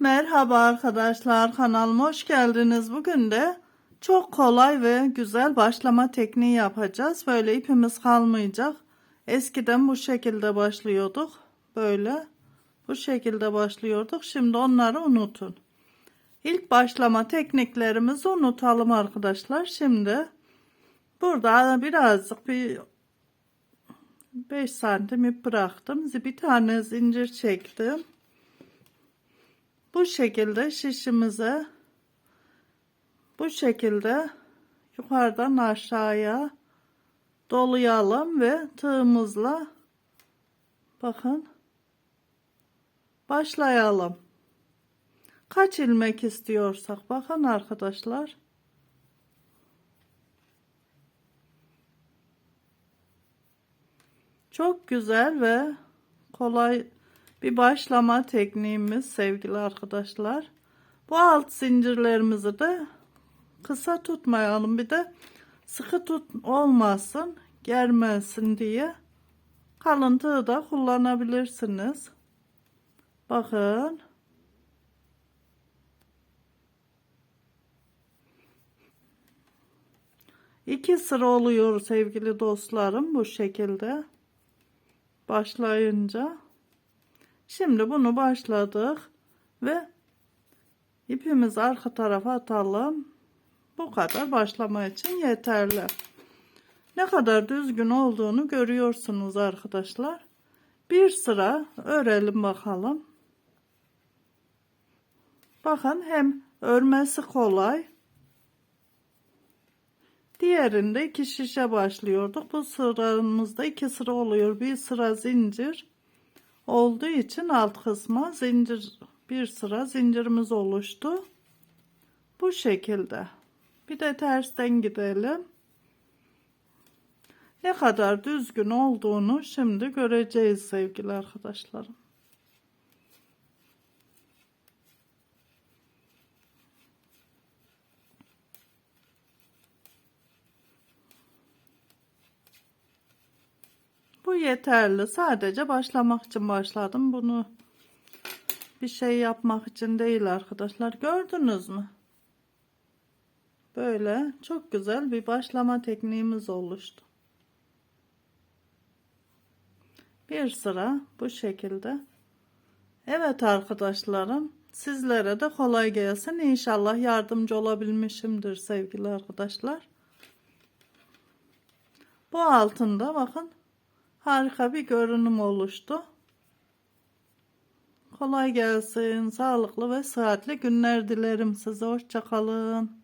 Merhaba arkadaşlar kanalıma hoş geldiniz. Bugün de çok kolay ve güzel başlama tekniği yapacağız. Böyle ipimiz kalmayacak. Eskiden bu şekilde başlıyorduk. Böyle bu şekilde başlıyorduk. Şimdi onları unutun. İlk başlama tekniklerimizi unutalım arkadaşlar. Şimdi burada birazcık bir 5 santim ip bıraktım. Bir tane zincir çektim. Bu şekilde şişimize bu şekilde yukarıdan aşağıya dolayalım ve tığımızla bakın başlayalım. Kaç ilmek istiyorsak bakın arkadaşlar. Çok güzel ve kolay bir başlama tekniğimiz sevgili arkadaşlar. Bu alt zincirlerimizi de kısa tutmayalım. Bir de sıkı tut olmasın, germesin diye kalın tığ da kullanabilirsiniz. Bakın. İki sıra oluyor sevgili dostlarım bu şekilde. Başlayınca. Şimdi bunu başladık ve ipimizi arka tarafa atalım. Bu kadar başlama için yeterli. Ne kadar düzgün olduğunu görüyorsunuz arkadaşlar. Bir sıra örelim bakalım. Bakın hem örmesi kolay. Diğerinde iki şişe başlıyorduk. Bu sıramızda iki sıra oluyor. Bir sıra zincir olduğu için alt kısma zincir bir sıra zincirimiz oluştu. Bu şekilde. Bir de tersten gidelim. Ne kadar düzgün olduğunu şimdi göreceğiz sevgili arkadaşlarım. Bu yeterli. Sadece başlamak için başladım. Bunu bir şey yapmak için değil arkadaşlar. Gördünüz mü? Böyle çok güzel bir başlama tekniğimiz oluştu. Bir sıra bu şekilde. Evet arkadaşlarım. Sizlere de kolay gelsin. İnşallah yardımcı olabilmişimdir sevgili arkadaşlar. Bu altında bakın harika bir görünüm oluştu. Kolay gelsin, sağlıklı ve sıhhatli günler dilerim size. Hoşçakalın.